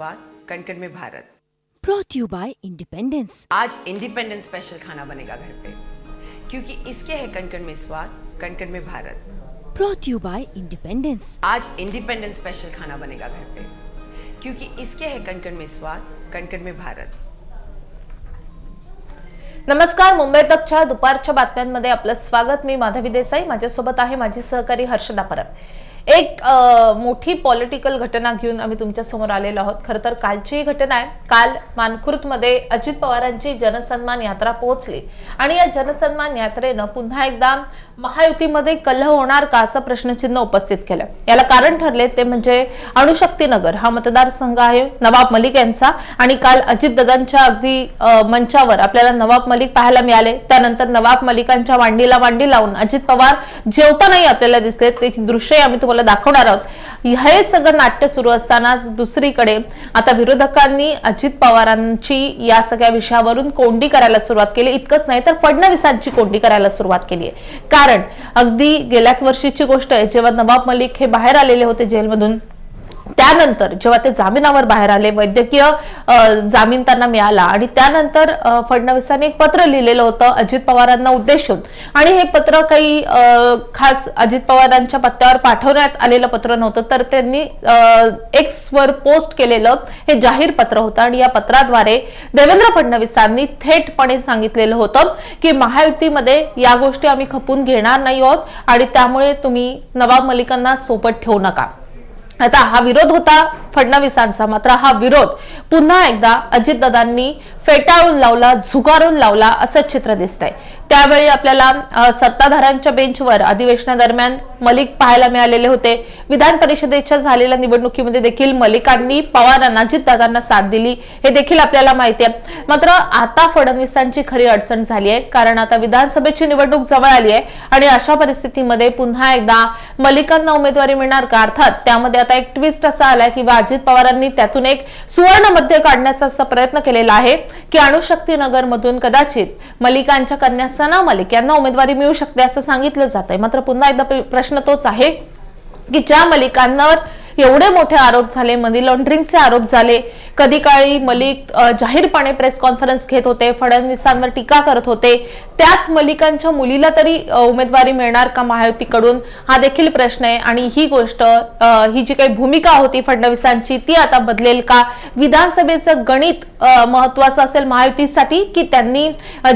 स्वाद कण में भारत। Brought to you by Independence. आज इंडिपेंडेंस स्पेशल खाना बनेगा घर पे। क्योंकि इसके है कण में स्वाद कण में भारत। Brought to you by Independence. आज इंडिपेंडेंस स्पेशल खाना बनेगा घर पे। क्योंकि इसके है कण में स्वाद कण में भारत। नमस्कार मुंबई तकच्या दुपारच्या बातम्यांमध्ये आपलं स्वागत. मी माधवी देसाई. माझ्यासोबत आहे माझी सहकारी हर्षदा परब. एक आ, मोठी पॉलिटिकल घटना घेऊन आम्ही तुमच्यासमोर आलेलो आहोत. खरं तर कालची ही घटना आहे. काल मानखुर्दमध्ये अजित पवारांची जनसन्मान यात्रा पोहोचली. आणि या जनसन्मान यात्रेनं पुन्हा एकदा महायुतीमध्ये कलह होणार का असं प्रश्नचिन्ह उपस्थित केलं. याला कारण ठरले ते म्हणजे अणुशक्तीनगर हा मतदारसंघ आहे नवाब मलिक यांचा. आणि काल अजित दादांच्या अगदी मंचावर आपल्याला नवाब मलिक पाहायला मिळाले. त्यानंतर नवाब मलिकांच्या मांडीला मांडी लावून अजित पवार जेवतानाही आपल्याला दिसले. ते दृश्य आम्ही तुम्हाला दाखवणार आहोत. हे सगळं नाट्य सुरू असतानाच दुसरीकडे आता विरोधकांनी अजित पवारांची या सगळ्या विषयावरून कोंडी करायला सुरुवात केली. इतकंच नाही तर फडणवीसांची कोंडी करायला सुरुवात केली आहे. कारण अगदी गेल्याच वर्षीची गोष्ट आहे. जेव्हा नवाब मलिक हे बाहेर आलेले होते जेलमधून त्यानंतर जेव्हा ते जामिनावर बाहेर आले वैद्यकीय जामीन त्यांना मिळाला आणि त्यानंतर फडणवीसांनी एक पत्र लिहिलेलं होतं अजित पवारांना उद्देशून. आणि हे पत्र काही खास अजित पवारांच्या पत्त्यावर पाठवण्यात आलेलं पत्र नव्हतं तर त्यांनी एक्स वर पोस्ट केलेलं हे जाहीर पत्र होतं. आणि या पत्राद्वारे देवेंद्र फडणवीसांनी थेटपणे सांगितलेलं होतं की महायुतीमध्ये या गोष्टी आम्ही खपून घेणार नाही आहोत आणि त्यामुळे तुम्ही नवाब मलिकांना सोबत ठेवू नका. आता हा विरोध होता फडणवीसांचा. मात्र हा विरोध पुन्हा एकदा अजितदादांनी फेटाळून लावला झुगारून लावला असं चित्र दिसतंय. त्यावेळी आपल्याला सत्ताधाऱ्यांच्या बेंचवर अधिवेशनादरम्यान मलिक पाहायला मिळालेले होते. विधान परिषदेच्या झालेल्या निवडणुकीमध्ये देखील मलिकांनी पवारांना अजितदादांना साथ दिली. हे देखील आपल्याला माहिती आहे. मात्र आता फडणवीसांची खरी अडचण झाली आहे. कारण आता विधानसभेची निवडणूक जवळ आली आहे आणि अशा परिस्थितीमध्ये पुन्हा एकदा मलिकांना उमेदवारी मिळणार का? अर्थात त्यामध्ये आता एक ट्विस्ट असा आलाय की अजित पवारांनी त्यातून एक सुवर्ण मध्य काढण्याचा असा प्रयत्न केलेला आहे. की अणुशक्ती नगर मधून कदाचित मलिकांच्या कन्या सना मलिक यांना उमेदवारी मिळू शकते असं सांगितलं जात आहे मात्र पुन्हा एकदा प्रश्न तोच आहे की ज्या मलिकांवर एवढे मोठे आरोप झाले मनी लॉन्ड्रिंगचे आरोप झाले. कधी काळी मलिक जाहीरपणे प्रेस कॉन्फरन्स घेत होते फडणवीसांवर टीका करत होते. त्याच मलिकांच्या मुलीला तरी उमेदवारी मिळणार का महायुतीकडून? हा देखील प्रश्न आहे. आणि ही गोष्ट ही जी काही भूमिका होती फडणवीसांची ती आता बदलेल का? विधानसभेचं गणित महत्वाचं असेल महायुतीसाठी की त्यांनी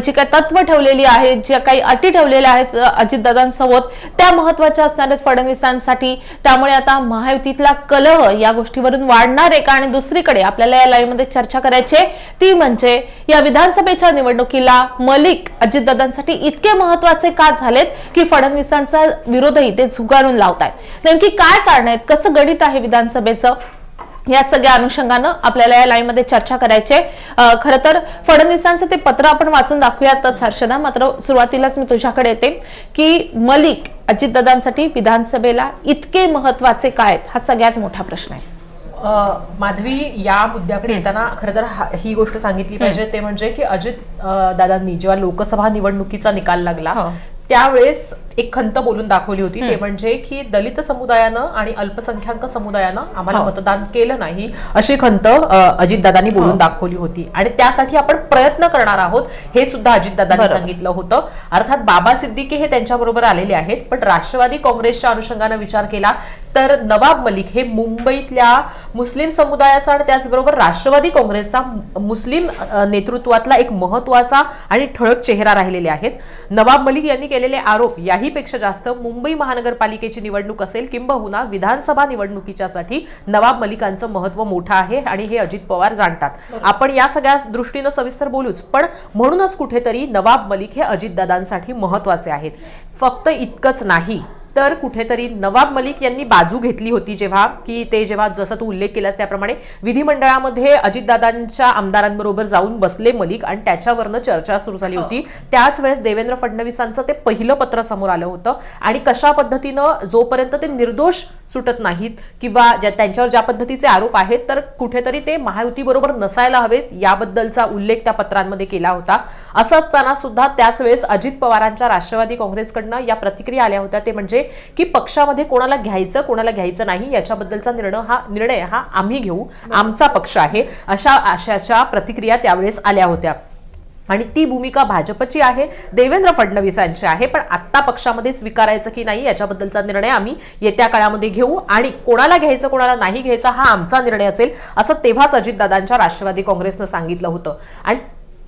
जी काही तत्व ठेवलेली आहेत ज्या काही अटी ठेवलेल्या आहेत अजितदादांसोबत त्या महत्त्वाच्या असणार आहेत फडणवीसांसाठी. त्यामुळे आता महायुतीतला कलह या गोष्टीवरून वाढणार आहे का? आणि दुसरीकडे आपल्याला या लाईव्हमध्ये चर्चा करायची ती म्हणजे या विधानसभेच्या निवडणुकीला मलिक अजितदादांसाठी इतके महत्त्वाचे का झालेत की फडणवीसांचा विरोधही ते झुगारून लावतायत? नेमकी काय कारण आहेत? कसं गणित आहे विधानसभेचं? या सगळ्या अनुषंगानं आपल्याला या लाईन मध्ये चर्चा करायची. खर तर फडणवीसांचं ते पत्र आपण वाचून दाखवूयातच हर्षदा. मात्र सुरुवातीलाच मी तुझ्याकडे येते की मलिक अजितदादांसाठी विधानसभेला इतके महत्त्वाचे काय आहेत? हा सगळ्यात मोठा प्रश्न आहे. माधवी या मुद्द्याकडे येताना खरं तर हा- गोष्ट सांगितली पाहिजे. ते म्हणजे की अजित दादांनी जेव्हा लोकसभा निवडणुकीचा निकाल लागला हो. त्यावेळेस एक खंत बोलून दाखवली होती ते म्हणजे की दलित समुदायानं आणि अल्पसंख्याक समुदायानं आम्हाला हो. मतदान केलं नाही अशी खंत अजितदादांनी बोलून दाखवली होती आणि त्यासाठी आपण प्रयत्न करणार आहोत हे सुद्धा अजितदादांनी. सांगितलं होतं अर्थात बाबा सिद्दीकी हे त्यांच्याबरोबर आलेले आहेत पण राष्ट्रवादी काँग्रेसच्या अनुषंगानं विचार केला तर नवाब मलिक हे मुंबईतल्या मुस्लिम समुदायाचा आणि त्याचबरोबर राष्ट्रवादी काँग्रेसचा मुस्लिम नेतृत्वातला एक महत्त्वाचा आणि ठळक चेहरा राहिलेले आहेत. नवाब मलिक यांनी केलेले आरोप याहीपेक्षा जास्त मुंबई महानगरपालिकेची निवडणूक असेल किंबहुना विधानसभा निवडणुकीच्यासाठी नवाब मलिकांचं महत्त्व मोठं आहे आणि हे अजित पवार जाणतात. आपण या सगळ्या दृष्टीनं सविस्तर बोलूच पण म्हणूनच कुठेतरी नवाब मलिक हे अजितदादांसाठी महत्त्वाचे आहेत. फक्त इतकंच नाही तर कुठेतरी नवाब मलिक यांनी बाजू घेतली होती जेव्हा की ते जेव्हा जसं तू उल्लेख केलास त्याप्रमाणे विधिमंडळामध्ये अजितदादांच्या आमदारांबरोबर जाऊन बसले मलिक आणि त्याच्यावरनं चर्चा सुरू झाली होती. त्याच वेळेस देवेंद्र फडणवीसांचं ते पहिलं पत्र समोर आलं होतं. आणि कशा पद्धतीनं जोपर्यंत ते निर्दोष सुटत नाहीत किंवा ज्या त्यांच्यावर ज्या पद्धतीचे आरोप आहेत तर कुठेतरी ते महायुतीबरोबर नसायला हवेत याबद्दलचा उल्लेख त्या पत्रांमध्ये केला होता. असं असताना सुद्धा त्याच वेळेस अजित पवारांच्या राष्ट्रवादी काँग्रेसकडनं या प्रतिक्रिया आल्या होत्या. ते म्हणजे की पक्षामध्ये कोणाला घ्यायचं कोणाला घ्यायचं नाही याच्याबद्दलचा निर्णय हा निर्णय हा आम्ही घेऊ. आमचा पक्ष आहे. अशा आशाच्या प्रतिक्रिया त्यावेळेस आल्या होत्या. आणि ती भूमिका भाजपची आहे देवेंद्र फडणवीसांची आहे पण आत्ता पक्षामध्ये स्वीकारायचं की नाही याच्याबद्दलचा निर्णय आम्ही येत्या काळामध्ये घेऊ. आणि कोणाला घ्यायचं कोणाला नाही घ्यायचा हा आमचा निर्णय असेल असं तेव्हाच अजितदादांच्या राष्ट्रवादी काँग्रेसनं सांगितलं होतं. आणि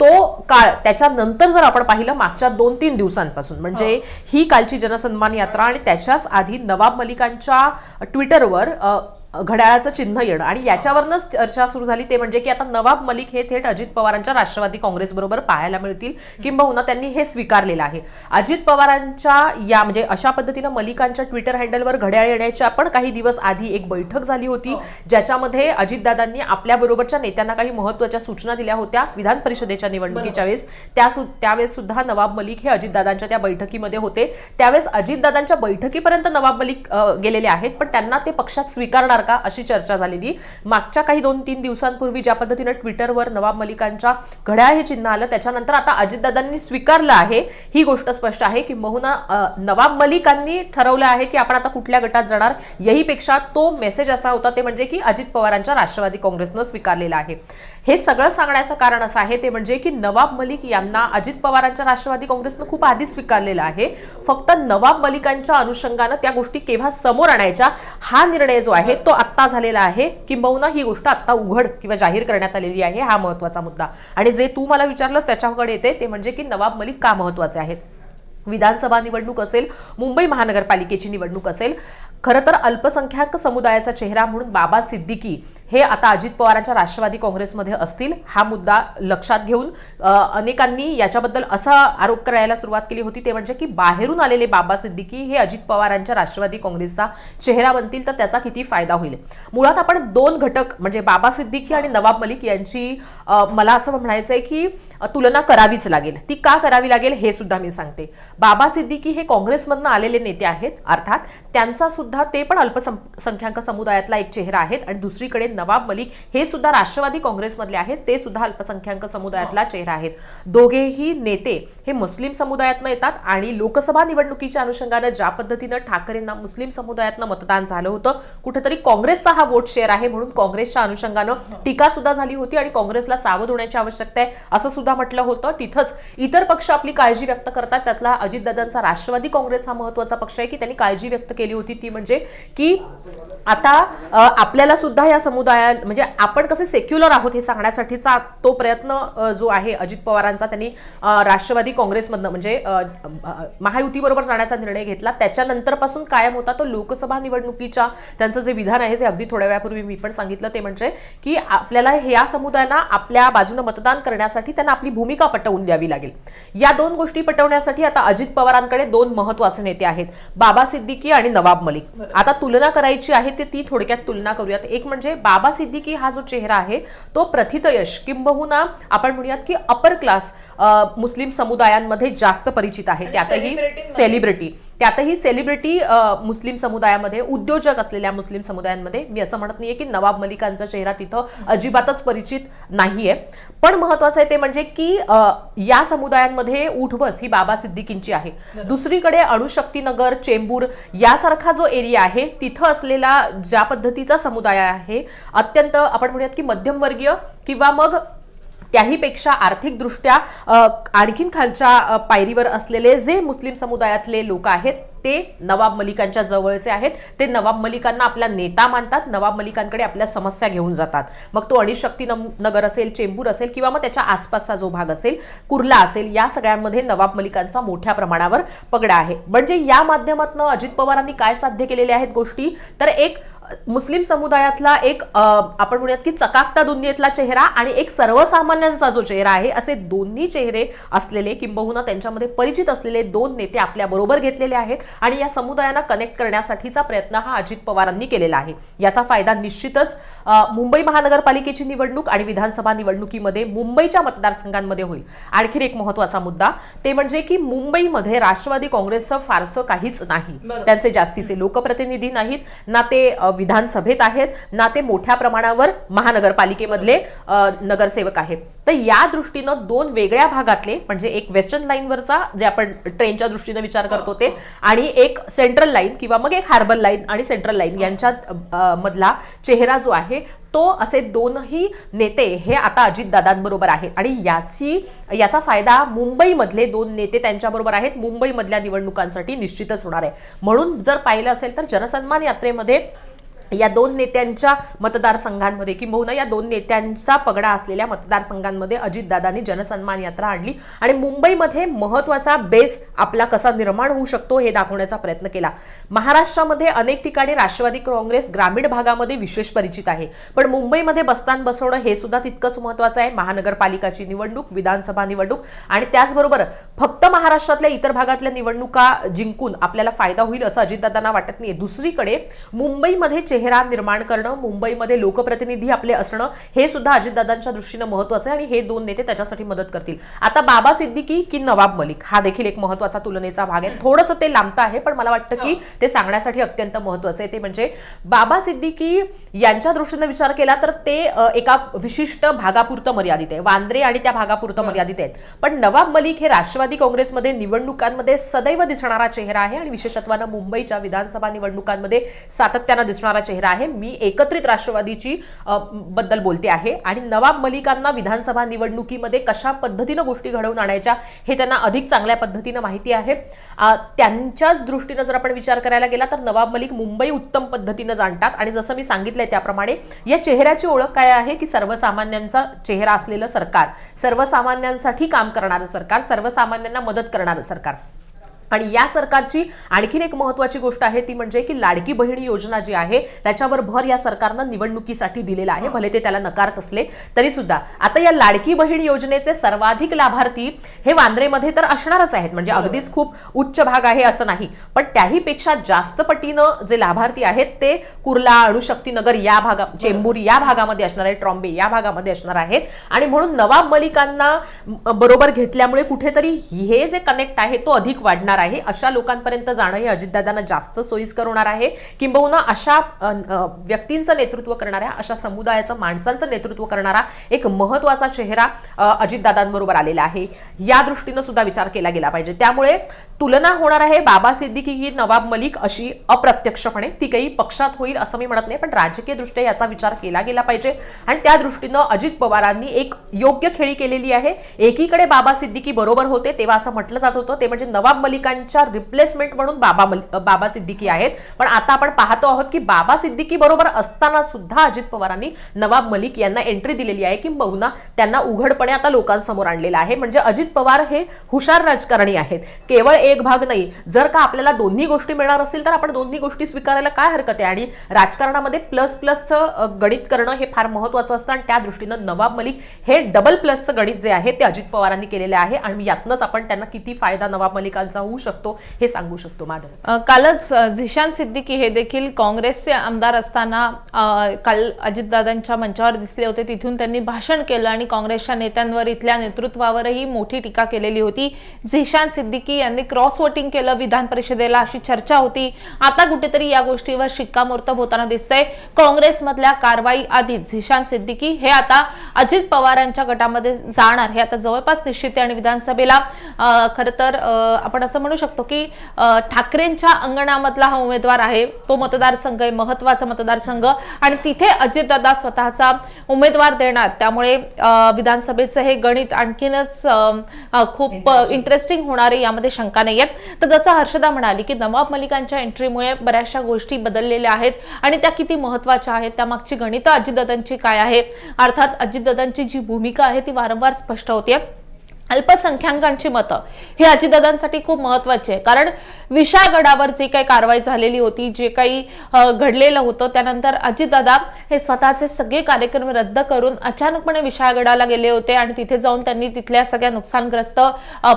तो काळ त्याच्यानंतर जर आपण पाहिलं मागच्या दोन तीन दिवसांपासून म्हणजे ही. कालची जनसन्मान यात्रा आणि त्याच्याच आधी नवाब मलिकांच्या ट्विटरवर घड्याळाचं चिन्ह येणं. आणि याच्यावरनच चर्चा सुरू झाली. ते म्हणजे की आता नवाब मलिक हे थेट अजित पवारांच्या राष्ट्रवादी काँग्रेस बरोबर पाहायला मिळतील. किंबहुना त्यांनी हे स्वीकारलेलं आहे. अजित पवारांच्या या म्हणजे अशा पद्धतीनं मलिकांच्या ट्विटर हँडलवर घड्याळ येण्याच्या पण काही दिवस आधी एक बैठक झाली होती ज्याच्यामध्ये अजितदादांनी आपल्या बरोबरच्या नेत्यांना काही महत्त्वाच्या सूचना दिल्या होत्या. विधान परिषदेच्या निवडणुकीच्या वेळेस. त्या सु- त्यावेळेस सुद्धा नवाब मलिक हे अजितदादांच्या त्या बैठकीमध्ये होते. त्यावेळेस अजितदादांच्या बैठकीपर्यंत नवाब मलिक गेलेले आहेत. पण त्यांना ते पक्षात स्वीकारणार का अशी चर्चा झालेली. मागच्या काही दोन तीन दिवसांपूर्वी ज्या पद्धतीनं ट्विटरवर नवाब मलिकांच्या घड्याळ हे चिन्ह आलं त्याच्यानंतर आता अजितदादांनी स्वीकारलं आहे. ही गोष्ट स्पष्ट आहे की बहुना नवाब मलिकांनी ठरवलं आहे की आपण आता कुठल्या गटात जाणार यहीपेक्षा तो मेसेज असा होता ते म्हणजे की अजित पवारांच्या राष्ट्रवादी काँग्रेसनं स्वीकारलेला आहे. हे सगळं सांगण्याचं कारण असं आहे ते म्हणजे की नवाब मलिक यांना अजित पवारांच्या राष्ट्रवादी काँग्रेसनं खूप आधी स्वीकारलेलं आहे. फक्त नवाब मलिकांच्या अनुषंगानं त्या गोष्टी केव्हा समोर आणायच्या हा निर्णय जो आहे तो आत्ता झालेला आहे. किंबहुना ही गोष्ट आत्ता उघड किंवा जाहीर करण्यात आलेली आहे हा महत्त्वाचा मुद्दा. आणि जे तू मला विचारलंस त्याच्याकडे येते ते म्हणजे की नवाब मलिक का महत्त्वाचे आहेत? विधानसभा निवडणूक असेल मुंबई महानगरपालिकेची निवडणूक असेल खरं तर अल्पसंख्याक समुदायाचा चेहरा म्हणून बाबा सिद्दीकी हे आता अजित पवारांच्या राष्ट्रवादी काँग्रेसमध्ये असतील हा मुद्दा लक्षात घेऊन अनेकांनी याच्याबद्दल असा आरोप करायला सुरुवात केली होती ते म्हणजे की बाहेरून आलेले बाबा सिद्दीकी हे अजित पवारांच्या राष्ट्रवादी काँग्रेसचा चेहरा बनतील तर त्याचा किती फायदा होईल? मुळात आपण दोन घटक म्हणजे बाबा सिद्दीकी आणि नवाब मलिक यांची मला असं म्हणायचं आहे की तुलना करावीच लागेल. ती का करावी लागेल हे सुद्धा मी सांगते. बाबा सिद्दीकी हे काँग्रेसमधनं आलेले नेते आहेत अर्थात त्यांचा सुद्धा ते पण अल्पसंख्याक समुदायातला एक चेहरा आहेत आणि दुसरीकडे नवाब मलिक हे सुद्धा राष्ट्रवादी काँग्रेसमधले आहेत. ते सुद्धा अल्पसंख्याक समुदायातला चेहरा आहेत. दोघेही नेते हे मुस्लिम समुदायातनं येतात आणि लोकसभा निवडणुकीच्या अनुषंगानं ज्या पद्धतीनं ठाकरेंना मुस्लिम समुदायातनं मतदान झालं होतं कुठेतरी काँग्रेसचा हा वोट शेअर आहे म्हणून काँग्रेसच्या अनुषंगानं टीका सुद्धा झाली होती आणि काँग्रेसला सावध होण्याची आवश्यकता आहे असं सुद्धा म्हटलं होतं. तिथंच इतर पक्ष आपली काळजी व्यक्त करतात. त्यातला अजितदादांचा राष्ट्रवादी काँग्रेस हा महत्त्वाचा पक्ष आहे की त्यांनी काळजी व्यक्त केली होती. ती म्हणजे की आता आपल्याला सुद्धा या समुदाय म्हणजे आपण कसे सेक्युलर आहोत हे सांगण्यासाठीचा तो प्रयत्न जो आहे अजित पवारांचा त्यांनी राष्ट्रवादी काँग्रेसमधनं म्हणजे महायुतीबरोबर जाण्याचा निर्णय घेतला. त्याच्यानंतरपासून कायम होता तो लोकसभा निवडणुकीच्या. त्यांचं जे विधान आहे जे अगदी थोड्या वेळापूर्वी मी पण सांगितलं ते म्हणजे की आपल्याला ह्या समुदायांना आपल्या बाजूने मतदान करण्यासाठी त्यांना आपली भूमिका पटवून द्यावी लागेल. या दोन गोष्टी पटवण्यासाठी आता अजित पवारांकडे दोन महत्त्वाचे नेते आहेत. बाबा सिद्दीकी आणि नवाब मलिक. आता तुलना करायची आहे ते ती थोडक्यात तुलना करूयात. एक म्हणजे बाबा सिद्दीकी हा जो चेहरा आहे तो प्रथितयश किंबहुना आपण म्हणूयात की अपर क्लास मुस्लिम समुदायांमध्ये जास्त परिचित आहे. त्यातही सेलिब्रिटी त्यातही सेलिब्रिटी मुस्लिम समुदायामध्ये उद्योजक असलेल्या मुस्लिम समुदायांमध्ये मी असं म्हणत नाहीये की नवाब मलिकांचा चेहरा तिथं अजिबातच परिचित नाहीये. पण महत्वाचं आहे ते म्हणजे की या समुदायांमध्ये उठबस ही बाबा सिद्दीकींची आहे दुसरीकडे अणुशक्तीनगर चेंबूर यासारखा जो एरिया आहे तिथं असलेला ज्या पद्धतीचा समुदाय आहे अत्यंत आपण म्हणूयात की मध्यमवर्गीय किंवा मग त्याहीपेक्षा आर्थिकदृष्ट्या आणखीन खालच्या पायरीवर असलेले जे मुस्लिम समुदायातले लोक आहेत ते नवाब मलिकांच्या जवळचे आहेत. ते नवाब मलिकांना आपला नेता मानतात नवाब मलिकांकडे आपल्या समस्या घेऊन जातात. मग तो अणिशक्ती नगर असेल चेंबूर असेल किंवा मग त्याच्या आसपासचा जो भाग असेल कुर्ला असेल या सगळ्यांमध्ये नवाब मलिकांचा मोठ्या प्रमाणावर पगडा आहे. म्हणजे या माध्यमातून अजित पवारांनी काय साध्य केलेले आहेत गोष्टी? तर एक मुस्लिम समुदायातला एक आपण म्हणूयात की चकाकता दुनियेतला चेहरा आणि एक सर्वसामान्यांचा जो चेहरा आहे असे दोन्ही चेहरे असलेले किंबहुना त्यांच्यामध्ये परिचित असलेले दोन नेते आपल्या बरोबर घेतलेले आहेत आणि या समुदायांना कनेक्ट करण्यासाठीचा प्रयत्न हा अजित पवारांनी केलेला आहे. याचा फायदा निश्चितच मुंबई महानगरपालिकेची निवडणूक आणि विधानसभा निवडणुकीमध्ये मुंबईच्या मतदारसंघांमध्ये होईल. आणखीन एक महत्त्वाचा मुद्दा ते म्हणजे की मुंबईमध्ये राष्ट्रवादी काँग्रेसचं फारसं काहीच नाही. त्यांचे जास्तीचे लोकप्रतिनिधी नाहीत ना ते विधानसभेत आहेत ना ते मोठ्या प्रमाणावर महानगरपालिकेमधले नगरसेवक आहेत. तर या दृष्टीनं दोन वेगळ्या भागातले म्हणजे एक वेस्टर्न लाईनवरचा जे आपण ट्रेनच्या दृष्टीनं विचार करतो ते आणि एक सेंट्रल लाईन किंवा मग एक हार्बर लाईन आणि सेंट्रल लाईन यांच्यात मधला चेहरा जो आहे तो असे दोनही नेते हे आता अजितदादांबरोबर आहेत. आणि याची याचा फायदा मुंबईमधले दोन नेते त्यांच्याबरोबर आहेत. मुंबईमधल्या निवडणुकांसाठी निश्चितच होणार आहे. म्हणून जर पाहिलं असेल तर जनसन्मान यात्रेमध्ये या दोन नेत्यांच्या मतदारसंघांमध्ये किंबहुना या दोन नेत्यांचा पगडा असलेल्या मतदारसंघांमध्ये अजितदादांनी जनसन्मान यात्रा आणली. आणि मुंबईमध्ये महत्त्वाचा बेस आपला कसा निर्माण होऊ शकतो हे दाखवण्याचा प्रयत्न केला. महाराष्ट्रामध्ये अनेक ठिकाणी राष्ट्रवादी काँग्रेस ग्रामीण भागामध्ये विशेष परिचित आहे. पण मुंबईमध्ये बस्तान बसवणं हे सुद्धा तितकंच महत्वाचं आहे. महानगरपालिकाची निवडणूक विधानसभा निवडणूक आणि त्याचबरोबर फक्त महाराष्ट्रातल्या इतर भागातल्या निवडणुका जिंकून आपल्याला फायदा होईल असं अजितदादांना वाटत नाही दुसरीकडे मुंबईमध्ये चेहरा निर्माण करणं मुंबईमध्ये लोकप्रतिनिधी आपले असणं हे सुद्धा अजितदादांच्या दृष्टीनं महत्वाचं आहे आणि हे दोन नेते त्याच्यासाठी मदत करतील. आता बाबा सिद्दीकी की नवाब मलिक हा देखील एक महत्त्वाचा तुलनेचा भाग आहे. थोडंसं ते लांबतं आहे पण मला वाटतं की ते सांगण्यासाठी अत्यंत महत्वाचं आहे. ते म्हणजे बाबा सिद्दीकी यांच्या दृष्टीनं विचार केला तर ते एका विशिष्ट भागापुरतं मर्यादित आहे. वांद्रे आणि त्या भागापुरतं मर्यादित आहेत. पण नवाब मलिक हे राष्ट्रवादी काँग्रेसमध्ये निवडणुकांमध्ये सदैव दिसणारा चेहरा आहे आणि विशेषत्वानं मुंबईच्या विधानसभा निवडणुकांमध्ये सातत्यानं दिसणारा चेहरा आहे. मी एकत्रित राष्ट्रवादीची बद्दल बोलते आहे. आणि नवाब मलिकांना विधानसभा निवडणुकीमध्ये कशा पद्धतीनं गोष्टी घडवून आणायच्या हे त्यांना अधिक चांगल्या पद्धतीनं माहिती आहे. त्यांच्याच दृष्टीनं जर आपण विचार करायला गेला तर नवाब मलिक मुंबई उत्तम पद्धतीनं जाणतात. आणि जसं मी सांगितलंय त्याप्रमाणे या चेहऱ्याची ओळख काय आहे की सर्वसामान्यांचा चेहरा असलेलं सरकार सर्वसामान्यांसाठी काम करणारं सरकार सर्वसामान्यांना मदत करणारं सरकार. आणि या सरकारची आणखीन एक महत्वाची गोष्ट आहे ती म्हणजे की लाडकी बहिणी योजना जी आहे त्याच्यावर भर या सरकारनं निवडणुकीसाठी दिलेला आहे. भले ते त्याला नकारत असले तरी सुद्धा आता या लाडकी बहीण योजनेचे सर्वाधिक लाभार्थी हे वांद्रेमध्ये तर असणारच आहेत. म्हणजे अगदीच खूप उच्च भाग आहे असं नाही. पण त्याही पेक्षा जास्त पटीनं जे लाभार्थी आहेत ते कुर्ला अणुशक्तीनगर या भागा चेंबूर या भागामध्ये असणार आहे ट्रॉम्बे या भागामध्ये असणार आहेत. आणि म्हणून नवाब मलिकांना बरोबर घेतल्यामुळे कुठेतरी हे जे कनेक्ट आहे तो अधिक वाढणार आहे. अशा लोकांपर्यंत जाणं हे अजितदादांना जास्त सोयीस्कर होणार आहे. किंबहुना अशा व्यक्तींचं नेतृत्व करणाऱ्या अशा समुदायाचं माणसांचं नेतृत्व करणारा एक महत्त्वाचा चेहरा अजितदादांबरोबर आलेला आहे. या दृष्टीनं सुद्धा विचार केला गेला पाहिजे. त्यामुळे तुलना होणार आहे बाबा सिद्दीकी ही नवाब मलिक अशी अप्रत्यक्षपणे. ती काही पक्षात होईल असं मी म्हणत नाही पण राजकीय दृष्ट्या याचा विचार केला गेला पाहिजे. आणि त्या दृष्टीनं अजित पवारांनी एक योग्य खेळी केलेली आहे. एकीकडे बाबा सिद्दीकी बरोबर होते तेव्हा असं म्हटलं जात होतं. ते म्हणजे नवाब मलिक मलिकांच्या रिप्लेसमेंट म्हणून बाबा मल- बाबा सिद्दीकी आहेत. पण आता आपण पाहतो आहोत की बाबा सिद्दीकी बरोबर असताना सुद्धा अजित पवारांनी नवाब मलिक यांना एंट्री दिलेली आहे किंबहुना त्यांना उघडपणे आता लोकांसमोर आणलेलं आहे. म्हणजे अजित पवार हे हुशार राजकारणी आहेत. केवळ एक भाग नाही. जर का आपल्याला दोन्ही गोष्टी मिळणार असेल तर आपण दोन्ही गोष्टी स्वीकारायला काय हरकत आहे? आणि राजकारणामध्ये प्लस प्लसचं गणित करणं हे फार महत्वाचं असतं आणि त्या दृष्टीनं नवाब मलिक हे डबल प्लसचं गणित जे आहे ते अजित पवारांनी केलेले आहे. आणि यातनंच आपण त्यांना किती फायदा नवाब मलिकांचा होऊ शकतो हे सांगू शकतो माधव. कालच झिशान सिद्दीकी हे देखील काँग्रेसचे आमदार असताना काल अजितदादांच्या मंचावर दिसले होते. तिथून त्यांनी भाषण केलं आणि काँग्रेसच्या नेत्यांवर इथल्या नेतृत्वावरही मोठी टीका केलेली होती. झिशान सिद्दीकी यांनी क्रॉस वोटिंग केलं विधान परिषदेला अशी चर्चा होती. आता कुठेतरी या गोष्टीवर शिक्कामोर्तब होताना दिसतंय. काँग्रेसमधल्या कारवाई आधीच झिशान सिद्दीकी हे आता अजित पवारांच्या गटामध्ये जाणार. हे आता जवळपास निश्चित आहे आणि विधानसभेला खरं तर आपण असं म्हणू शकतो की ठाकरेंच्या अंगणामधला हा उमेदवार आहे. तो मतदारसंघ आहे महत्त्वाचा मतदारसंघ. आणि तिथे अजितदादा स्वतःचा उमेदवार देणार. त्यामुळे विधानसभेचं हे गणित आणखीनच खूप इंटरेस्टिंग होणार आहे. यामध्ये शंका नाहीये. तर जसं हर्षदा म्हणाली की नवाब मलिकांच्या एंट्रीमुळे बऱ्याचशा गोष्टी बदललेल्या आहेत. आणि त्या किती महत्त्वाच्या आहेत? त्यामागची गणितं अजितदादांची काय आहे? अर्थात अजितदादांची जी भूमिका आहे ती वारंवार स्पष्ट होते अल्पसंख्याकांची मतं हे अजितदादांसाठी खूप महत्त्वाचे आहे. कारण विषागडावर जी काही कारवाई झालेली होती जे काही घडलेलं होतं त्यानंतर अजितदादा हे स्वतःचे सगळे कार्यक्रम रद्द करून अचानकपणे विशाळगडाला गेले होते आणि तिथे जाऊन त्यांनी तिथल्या सगळ्या नुकसानग्रस्त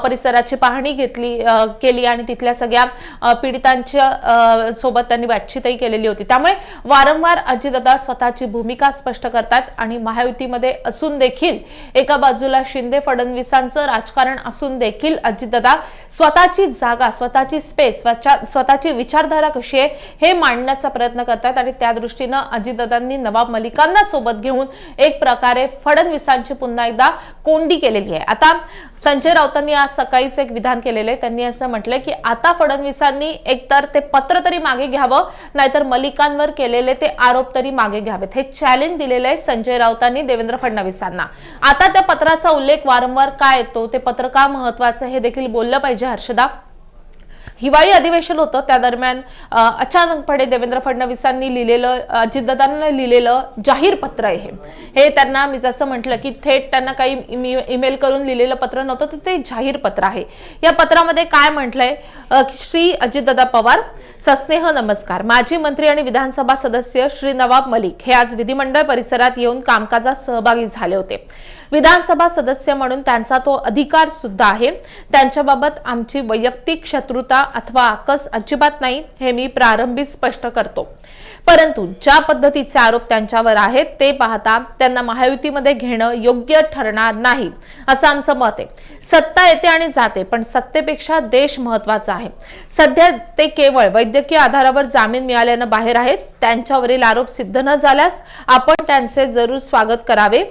परिसराची पाहणी घेतली केली आणि तिथल्या सगळ्या पीडितांच्या सोबत त्यांनी बातचीतही केलेली होती. त्यामुळे वारंवार अजितदादा स्वतःची भूमिका स्पष्ट करतात आणि महायुतीमध्ये असून देखील एका बाजूला शिंदे फडणवीसांचं राजकारण असून देखील अजितदादा स्वतःची जागा स्वतःची स्पेस स्वतःची विचारधारा कशी आहे हे मांडण्याचा प्रयत्न करतात आणि त्या दृष्टीनं अजितदादांनी नवाब मलिकांना सोबत घेऊन एक प्रकारे फडणवीसांची पुन्हा एकदा कोंडी केलेली आहे. आता संजय राऊतांनी आज सकाळीच एक विधान केलेलं आहे. त्यांनी असं म्हटलंय की आता फडणवीसांनी एकतर ते पत्र तरी मागे घ्यावं नाहीतर मलिकांवर केलेले ते आरोप तरी मागे घ्यावेत. हे चॅलेंज दिलेलं आहे संजय राऊतांनी देवेंद्र फडणवीसांना. आता त्या पत्राचा उल्लेख वारंवार का येतो ते पत्र का महत्वाचं हे देखील बोललं पाहिजे हर्षदा. हिवाळी अधिवेशन होतं. त्या दरम्यान अचानकपणे देवेंद्र फडणवीसांनी लिहिलेलं अजितदादांना लिहिलेलं जाहीर पत्र आहे हे. हे त्यांना मी जसं म्हटलं की थेट त्यांना काही ईमेल करून लिहिलेलं पत्र नव्हतं तर ते जाहीर पत्र आहे. या पत्रामध्ये काय म्हटलंय? श्री अजितदादा पवार सस्नेह नमस्कार. माजी मंत्री आणि विधानसभा सदस्य श्री नवाब मलिक हे आज विधिमंडळ परिसरात येऊन कामकाजात सहभागी झाले होते. विधानसभा सदस्य म्हणून त्यांचा तो अधिकार सुद्धा आहे. त्यांच्याबाबत आमची वैयक्तिक शत्रुता अथवा आकस अजिबात नाही हे मी प्रारंभी स्पष्ट करतो. परंतु ज्या पद्धतीचे आरोप त्यांच्यावर आहेत ते पाहता त्यांना महायुतीमध्ये घेणं योग्य ठरणार नाही असं आमचं मत आहे. सत्ता येते आणि जाते पण सत्तेपेक्षा देश महत्त्वाचा आहे. सध्या ते केवळ वैद्यकीय आधारावर जामीन मिळाल्यानं बाहेर आहेत. त्यांच्यावरील आरोप सिद्ध न झाल्यास आपण त्यांचे जरूर स्वागत करावे.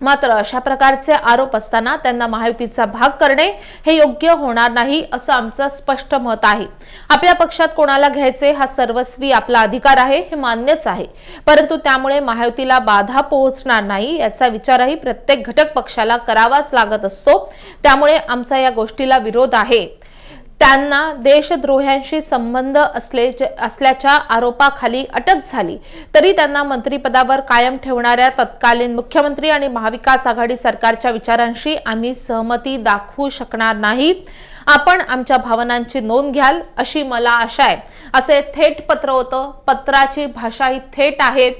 मात्र अशा प्रकारचे आरोप असताना त्यांना महायुतीचा भाग करणे हे योग्य होणार नाही असं आमचं स्पष्ट मत आहे. आपल्या पक्षात कोणाला घ्यायचे हा सर्वस्वी आपला अधिकार आहे हे मान्यच आहे. परंतु त्यामुळे महायुतीला बाधा पोहोचणार नाही याचा विचारही प्रत्येक घटक पक्षाला करावाच लागत असतो. त्यामुळे आमचा या गोष्टीला विरोध आहे. त्यांना देशद्रोह्यांशी संबंध असले असल्याच्या आरोपाखाली अटक झाली. तरी त्यांना मंत्रिपदावर कायम ठेवणाऱ्या तत्कालीन मुख्यमंत्री आणि महाविकास आघाडी सरकारच्या विचारांशी आम्ही सहमती दाखवू शकणार नाही. आपण आमच्या भावनांची नोंद घ्याल अशी मला आशा आहे. असे थेट पत्र होतं. पत्राची भाषा ही थेट आहे.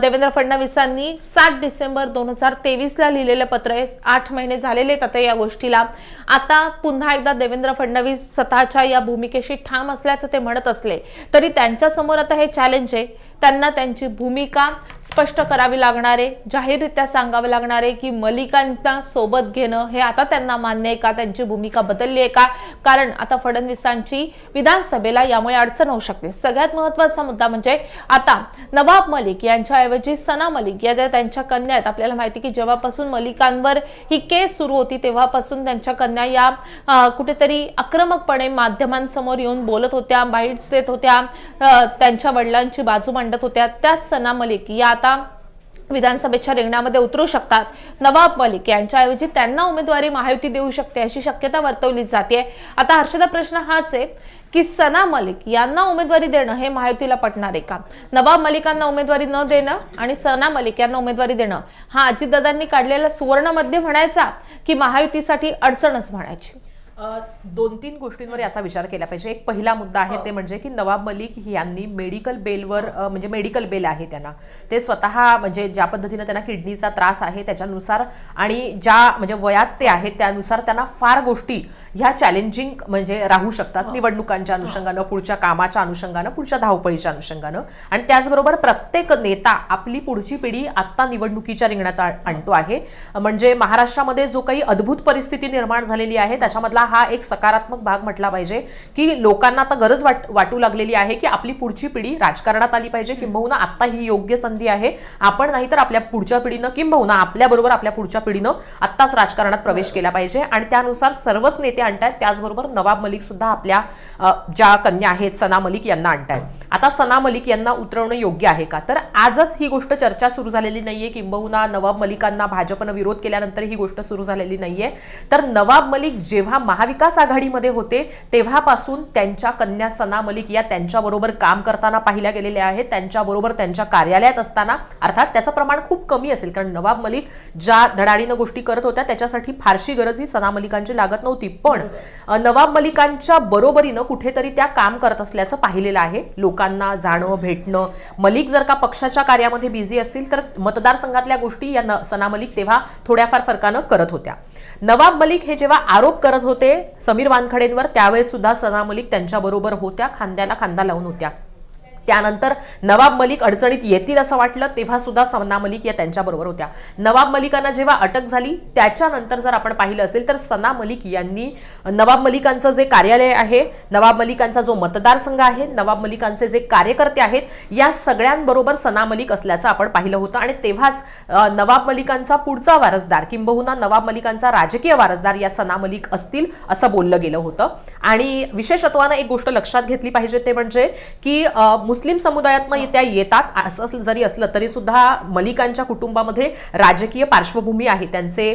देवेंद्र फडणवीसांनी सात डिसेंबर दोन हजार तेवीसला लिहिलेलं पत्र आहे. आठ महिने झालेले आता या गोष्टीला. आता पुन्हा एकदा देवेंद्र फडणवीस स्वतःच्या या भूमिकेशी ठाम असल्याचं ते म्हणत असले तरी त्यांच्यासमोर आता हे चॅलेंज आहे. त्यांना त्यांची भूमिका स्पष्ट करावी लागणार आहे जाहीररित्या सांगावं लागणार आहे की मलिकांना सोबत घेणं हे आता त्यांना मान्य आहे का? त्यांची भूमिका बदलली आहे का? कारण आता फडणवीसांची विधानसभेला यामुळे अडचण होऊ शकते. सगळ्यात महत्त्वाचा मुद्दा म्हणजे आता नवाब मलिक यांच्याऐवजी सना मलिक या त्यांच्या कन्या आहेत आपल्याला माहिती की जेव्हापासून मलिकांवर ही केस सुरू होती तेव्हापासून त्यांच्या कन्या या कुठेतरी आक्रमकपणे माध्यमांसमोर येऊन बोलत होत्या बाईट्स देत होत्या. त्यांच्या वडिलांची बाजू मांडत होत्या. त्याच सना मलिक या आता विधानसभेच्या रिंगणामध्ये उतरू शकतात. नवाब मलिक यांच्याऐवजी त्यांना उमेदवारी महायुती देऊ शकते अशी शक्यता वर्तवली जाते. आता हर्षदा प्रश्न हाच आहे की सना मलिक यांना उमेदवारी देणं हे महायुतीला पटणार आहे का? नवाब मलिकांना उमेदवारी न देणं आणि सना मलिक यांना उमेदवारी देणं हा अजितदादांनी काढलेला सुवर्णमध्ये म्हणायचा की महायुतीसाठी अडचणच म्हणायची. दोन तीन गोष्टींवर याचा विचार केला पाहिजे. एक पहिला मुद्दा आहे ते म्हणजे की नवाब मलिक यांनी मेडिकल बेलवर अ, म्हणजे मेडिकल बेल आहे त्यांना. ते स्वतः म्हणजे ज्या पद्धतीनं त्यांना किडनीचा त्रास आहे त्याच्यानुसार आणि ज्या म्हणजे वयात ते आहेत त्यानुसार त्यांना फार गोष्टी ह्या चॅलेंजिंग म्हणजे राहू शकतात. निवडणुकांच्या अनुषंगानं पुढच्या कामाच्या अनुषंगानं पुढच्या धावपळीच्या अनुषंगानं. आणि त्याचबरोबर प्रत्येक नेता आपली पुढची पिढी आत्ता निवडणुकीच्या रिंगणात आणतो आहे. म्हणजे महाराष्ट्रामध्ये जो काही अद्भुत परिस्थिती निर्माण झालेली आहे त्याच्यामधला हा एक सकारात्मक भाग म्हटला पाहिजे की लोकांना आता गरज वाट वाटू लागलेली आहे की आपली पुढची पिढी राजकारणात आली पाहिजे किंबहुना आता ही योग्य संधी आहे. आपण नाही तर आपल्या पुढच्या पिढीनं किंबहुना आपल्याबरोबर आपल्या पुढच्या पिढीनं आत्ताच राजकारणात प्रवेश केला पाहिजे. आणि त्यानुसार सर्वच नेते आणतायत. त्याचबरोबर नवाब मलिक सुद्धा आपल्या ज्या कन्या आहेत सना मलिक यांना आणतायत. आता सना मलिक यांना उतरवणं योग्य आहे का? तर आजच ही गोष्ट चर्चा सुरू झालेली नाहीये किंबहुना नवाब मलिकांना भाजपनं विरोध केल्यानंतर ही गोष्ट सुरू झालेली नाहीये. तर नवाब मलिक जेव्हा महाविकास आघाडीमध्ये होते तेव्हापासून त्यांच्या कन्या सना मलिक या त्यांच्याबरोबर काम करताना पाहिल्या गेलेल्या आहेत. त्यांच्याबरोबर त्यांच्या कार्यालयात असताना अर्थात त्याचं प्रमाण खूप कमी असेल. कारण नवाब मलिक ज्या धडाडीनं गोष्टी करत होत्या त्याच्यासाठी फारशी गरज ही सना मलिकांची लागत नव्हती. पण नवाब मलिकांच्या बरोबरीनं कुठेतरी त्या काम करत असल्याचं पाहिलेलं आहे. लोकांना जाणं भेटणं मलिक जर का पक्षाच्या कार्यामध्ये बिझी असतील तर मतदारसंघातल्या गोष्टी या न- सना मलिक तेव्हा थोड्याफार फरकानं करत होत्या. नवाब मलिक हे जेव्हा आरोप करत होते समीर वानखडेंवर त्यावेळेस सुद्धा सना मलिक त्यांच्याबरोबर होत्या खांद्याला खांदा लावून होत्या. त्यानंतर नवाब मलिक अडचणीत येतील असं वाटलं तेव्हा सुद्धा सना मलिक या त्यांच्याबरोबर होत्या. नवाब मलिकांना जेव्हा अटक झाली त्याच्यानंतर जर आपण पाहिलं असेल तर सना मलिक यांनी नवाब मलिकांचं जे कार्यालय आहे नवाब मलिकांचा जो मतदारसंघ आहे नवाब मलिकांचे जे कार्यकर्ते आहेत या सगळ्यांबरोबर सना मलिक असल्याचं आपण पाहिलं होतं. आणि तेव्हाच नवाब मलिकांचा पुढचा वारसदार किंबहुना नवाब मलिकांचा राजकीय वारसदार या सना मलिक असतील असं बोललं गेलं होतं. आणि विशेषत्वानं एक गोष्ट लक्षात घेतली पाहिजे ते म्हणजे की मुस्लिम समुदायातनं त्या येतात. असं असलं- जरी असलं तरी सुद्धा मलिकांच्या कुटुंबामध्ये राजकीय पार्श्वभूमी आहे. त्यांचे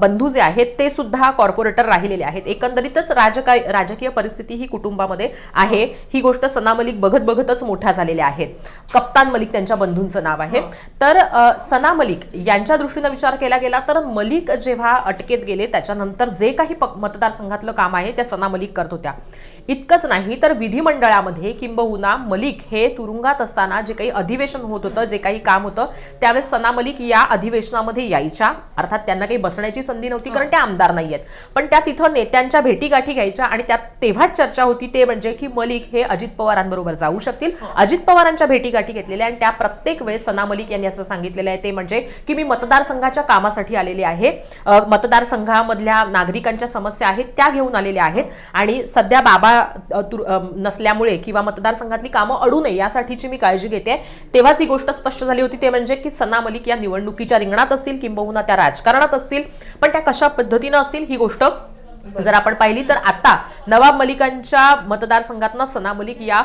बंधू जे आहेत ते सुद्धा कॉर्पोरेटर राहिलेले आहेत. एकंदरीतच राजकाय राजकीय परिस्थिती ही कुटुंबामध्ये आहे. ही गोष्ट सना मलिक बघत बघतच मोठ्या झालेल्या आहेत. कप्तान मलिक त्यांच्या बंधूंचं नाव आहे. तर सना मलिक यांच्या दृष्टीनं विचार केला गेला तर मलिक जेव्हा अटकेत गेले त्याच्यानंतर जे काही मतदारसंघातलं काम आहे त्या सना मलिक करत होत्या. इतकंच नाही तर विधिमंडळामध्ये किंबहुना मलिक हे तुरुंगात असताना जे काही अधिवेशन होत होतं जे काही काम होतं त्यावेळेस सना मलिक या अधिवेशनामध्ये यायच्या. अर्थात त्यांना काही बसण्याची संधी नव्हती कारण त्या आमदार नाहीयेत. पण त्या तिथं नेत्यांच्या भेटीगाठी घ्यायच्या आणि त्यात तेव्हाच चर्चा होती ते म्हणजे की मलिक हे अजित पवारांबरोबर जाऊ शकतील. अजित पवारांच्या भेटीगाठी घेतलेल्या आणि त्या प्रत्येक वेळेस सना मलिक यांनी असं सांगितलेलं आहे ते म्हणजे की मी मतदारसंघाच्या कामासाठी आलेले आहे. मतदारसंघामधल्या नागरिकांच्या समस्या आहेत त्या घेऊन आलेल्या आहेत. आणि सध्या बाबा नसल्यामुळे किंवा मतदारसंघातली कामं अडू नये यासाठीची मी काळजी घेते. तेव्हाच ही गोष्ट स्पष्ट झाली होती ते म्हणजे की सना मलिक या निवडणुकीच्या रिंगणात असतील किंबहुना त्या राजकारणात असतील पण त्या कशा पद्धतीनं असतील ही गोष्ट जर आपण पाहिली तर आता नवाब मलिकांच्या मतदारसंघातनं सना मलिक या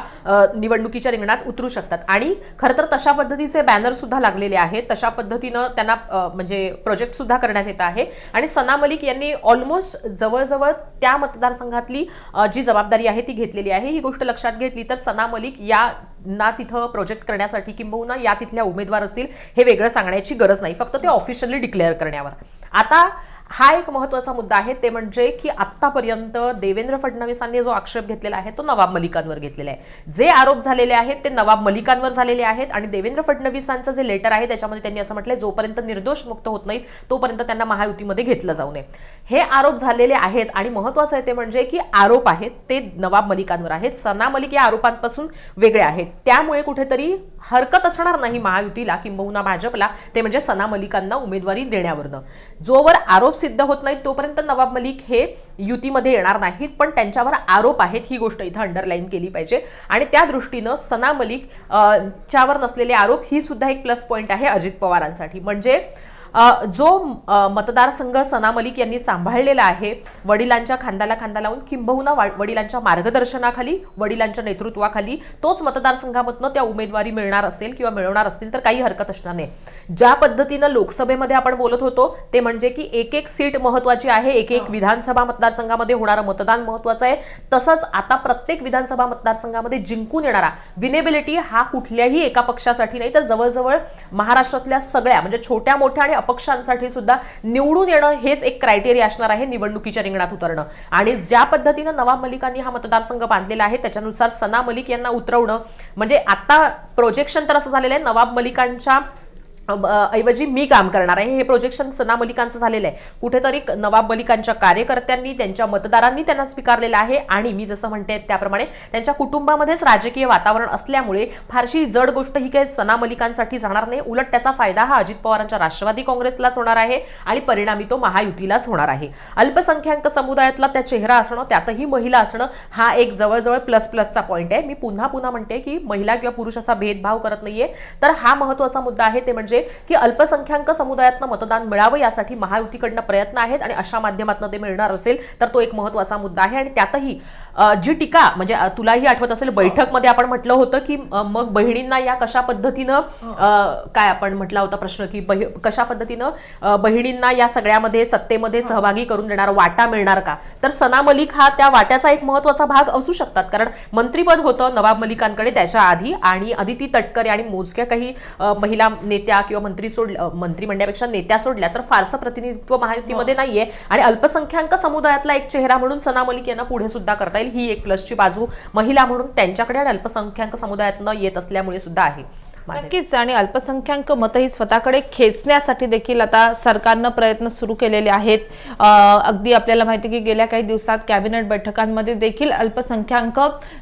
निवडणुकीच्या रिंगणात उतरू शकतात. आणि खरं तर तशा पद्धतीचे बॅनर सुद्धा लागलेले आहेत. तशा पद्धतीनं त्यांना म्हणजे प्रोजेक्ट सुद्धा करण्यात येत आहे. आणि सना मलिक यांनी ऑलमोस्ट जवळजवळ त्या मतदारसंघातली जी जबाबदारी आहे ती घेतलेली आहे. ही गोष्ट लक्षात घेतली तर सना मलिक या ना तिथं प्रोजेक्ट करण्यासाठी किंबहुना या तिथल्या उमेदवार असतील हे वेगळं सांगण्याची गरज नाही. फक्त ते ऑफिशियली डिक्लेअर करण्यावर. आता हा एक महत्त्वाचा मुद्दा आहे. ते म्हणजे की आतापर्यंत देवेंद्र फडणवीसांनी जो आक्षेप घेतलेला आहे तो नवाब मलिकांवर घेतलेला आहे. जे आरोप झालेले आहेत ते नवाब मलिकांवर झालेले आहेत आणि देवेंद्र फडणवीसांचं जे लेटर आहे त्याच्यामध्ये त्यांनी असं म्हटलंय जोपर्यंत निर्दोष मुक्त होत नाहीत तोपर्यंत त्यांना महायुतीमध्ये घेतलं जाऊ नये. हे आरोप झालेले आहेत आणि महत्वाचं आहे ते म्हणजे की आरोप आहेत ते नवाब मलिकांवर आहेत. सना मलिक या आरोपांपासून वेगळे आहेत. त्यामुळे कुठेतरी हरकत असणार नाही महायुतीला किंबहुना भाजपला ते म्हणजे सना मलिकांना उमेदवारी देण्यावरनं. जोवर आरोप सिद्ध होत नाहीत तोपर्यंत नवाब मलिक हे युतीमध्ये येणार नाहीत पण त्यांच्यावर आरोप आहेत ही गोष्ट इथं अंडरलाईन केली पाहिजे. आणि त्या दृष्टीनं सना मलिक च्यावर नसलेले आरोप ही सुद्धा एक प्लस पॉईंट आहे अजित पवारांसाठी. म्हणजे जो मतदारसंघ सना मलिक यांनी सांभाळलेला आहे वडिलांच्या खांद्याला खांदा लावून किंबहुना वडिलांच्या मार्गदर्शनाखाली वडिलांच्या नेतृत्वाखाली तोच मतदारसंघामधनं त्या उमेदवारी मिळणार असेल किंवा मिळवणार असतील तर काही हरकत असणार नाही. ज्या पद्धतीनं लोकसभेमध्ये आपण बोलत होतो ते म्हणजे की एक एक सीट महत्वाची आहे एक एक विधानसभा मतदारसंघामध्ये होणारं मतदान महत्वाचं आहे. तसंच आता प्रत्येक विधानसभा मतदारसंघामध्ये जिंकून येणारा विनेबिलिटी हा कुठल्याही एका पक्षासाठी नाही तर जवळजवळ महाराष्ट्रातल्या सगळ्या म्हणजे छोट्या मोठ्या आणि अपक्षांसाठी सुद्धा निवडून येणं हेच एक क्रायटेरिया असणार आहे निवडणुकीच्या रिंगणात उतरणं. आणि ज्या पद्धतीनं नवाब मलिकांनी हा मतदारसंघ बांधलेला आहे त्याच्यानुसार सना मलिक यांना उतरवणं. म्हणजे आता प्रोजेक्शन तर असं झालेलं आहे नवाब मलिकांच्या ऐवजी मी काम करणार आहे. हे प्रोजेक्शन सना मलिकांचं झालेलं आहे. कुठेतरी नवाब मलिकांच्या कार्यकर्त्यांनी त्यांच्या मतदारांनी त्यांना स्वीकारलेलं आहे. आणि मी जसं म्हणते त्याप्रमाणे त्यांच्या कुटुंबामध्येच राजकीय वातावरण असल्यामुळे फारशी जड गोष्ट ही काही सना मलिकांसाठी जाणार नाही. उलट त्याचा फायदा हा अजित पवारांच्या राष्ट्रवादी काँग्रेसलाच होणार आहे आणि परिणामी तो महायुतीलाच होणार आहे. अल्पसंख्याक समुदायातला त्या चेहरा असणं त्यातही महिला असणं हा एक जवळजवळ प्लस प्लसचा पॉईंट आहे. मी पुन्हा पुन्हा म्हणते की महिला किंवा पुरुषाचा भेदभाव करत नाहीये. तर हा महत्त्वाचा मुद्दा आहे. ते म्हणजे की अल्पसंख्याक समुदायातनं मतदान मिळावं यासाठी महायुतीकडनं प्रयत्न आहेत आणि अशा माध्यमातून ते मिळणार असेल तर तो एक महत्त्वाचा मुद्दा आहे आणि त्यातही जी टीका म्हणजे तुलाही आठवत असेल बैठकमध्ये आपण म्हटलं होतं की मग बहिणींना या कशा पद्धतीनं अ, काय आपण म्हटला होता प्रश्न की बहि- कशा पद्धतीनं बहिणींना या सगळ्यामध्ये सत्तेमध्ये सहभागी करून देणार वाटा मिळणार का? तर सना मलिक हा त्या वाट्याचा एक महत्त्वाचा भाग असू शकतात कारण मंत्रीपद होतं नवाब मलिकांकडे त्याच्या आधी आणि अदिती तटकरे आणि मोजक्या काही महिला नेत्या किंवा मंत्री सोड मंत्री म्हणण्यापेक्षा नेत्या सोडल्या तर फारसं प्रतिनिधित्व महायुतीमध्ये नाहीये. आणि अल्पसंख्याक समुदायातला एक चेहरा म्हणून सना मलिक यांना पुढे सुद्धा करता येईल ही एक प्लसची बाजू महिला म्हणून त्यांच्याकडे आणि अल्पसंख्याक समुदायातनं येत असल्यामुळे सुद्धा आहे. नक्कीच आणि अल्पसंख्याक मतही स्वतःकडे खेचण्यासाठी देखील आता सरकारनं प्रयत्न सुरू केलेले आहेत. अगदी आपल्याला माहिती की गेल्या काही दिवसात कॅबिनेट बैठकांमध्ये देखील अल्पसंख्याक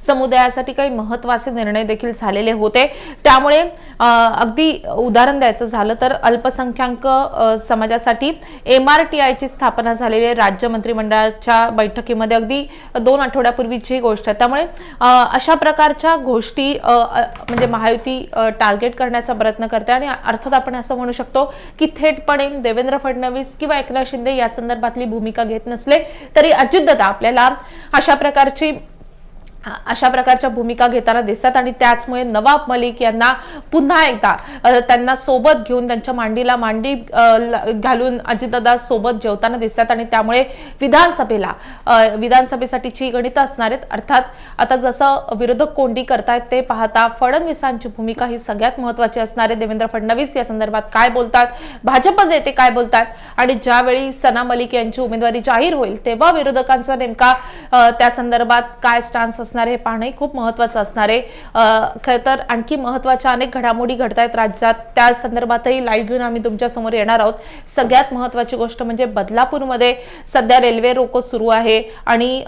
समुदायासाठी काही महत्त्वाचे निर्णय देखील झालेले होते. त्यामुळे अगदी उदाहरण द्यायचं झालं तर अल्पसंख्याक समाजासाठी एम आर टी आयची स्थापना झालेली आहे. राज्य मंत्रिमंडळाच्या बैठकीमध्ये अगदी दोन आठवड्यापूर्वीची गोष्ट आहे. त्यामुळे अशा प्रकारच्या गोष्टी अं, म्हणजे महायुती टार्गेट करण्याचा प्रयत्न करते आणि अर्थात आपण असं म्हणू शकतो की थेटपणे देवेंद्र फडणवीस किंवा एकनाथ शिंदे या संदर्भातली भूमिका घेत नसले तरी अजितदादा आपल्याला अशा प्रकारची अशा प्रकारच्या भूमिका घेताना दिसतात आणि त्याचमुळे नवाब मलिक यांना पुन्हा एकदा त्यांना सोबत घेऊन त्यांच्या मांडीला मांडी घालून अजितदादा सोबत जेवताना दिसतात आणि त्यामुळे विधानसभेला विधानसभेसाठीची गणित असणार आहेत. अर्थात आता जसं विरोधक कोंडी करतायत ते पाहता फडणवीसांची भूमिका ही सगळ्यात महत्वाची असणार आहे. देवेंद्र फडणवीस या संदर्भात काय बोलतात भाजप नेते काय बोलतात आणि ज्यावेळी सना मलिक यांची उमेदवारी जाहीर होईल तेव्हा विरोधकांचा नेमका त्या संदर्भात काय स्टान्स असणार आहे हे पाहणंही खूप महत्वाचं असणार. आहे खरं तर आणखी महत्त्वाच्या अनेक घडामोडी घडतायत राज्यात. त्या संदर्भातही लाईव्ह घेऊन आम्ही तुमच्यासमोर येणार आहोत. सगळ्यात महत्वाची गोष्ट म्हणजे बदलापूरमध्ये सध्या रेल्वे रोको सुरू आहे. आणि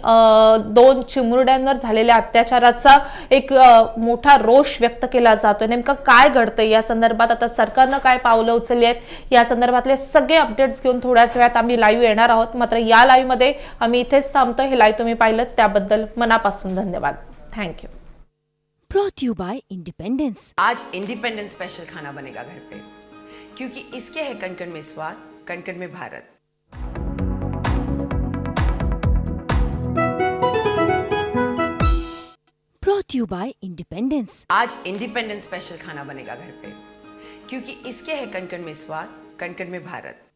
दोन चिमुरड्यांवर झालेल्या अत्याचाराचा एक मोठा रोष व्यक्त केला जातोय. नेमकं काय घडतंय? या संदर्भात आता सरकारनं काय पावलं उचलली आहेत? या संदर्भातले सगळे अपडेट्स घेऊन थोड्याच वेळात आम्ही लाईव्ह येणार आहोत. मात्र या लाईव्हमध्ये आम्ही इथेच थांबतो हे लाईव्ह तुम्ही पाहिलं त्याबद्दल मनापासून धन्यवाद. Thank you Brought you by Independence. आज इंडिपेंडेंस स्पेशल खाना बनेगा घर पे क्योंकि इसके है कण कण में स्वाद कण कण में भारत Brought to you by Independence. आज इंडिपेंडेंस स्पेशल खाना बनेगा घर पे क्योंकि इसके है कण कण में स्वाद कण कण में भारत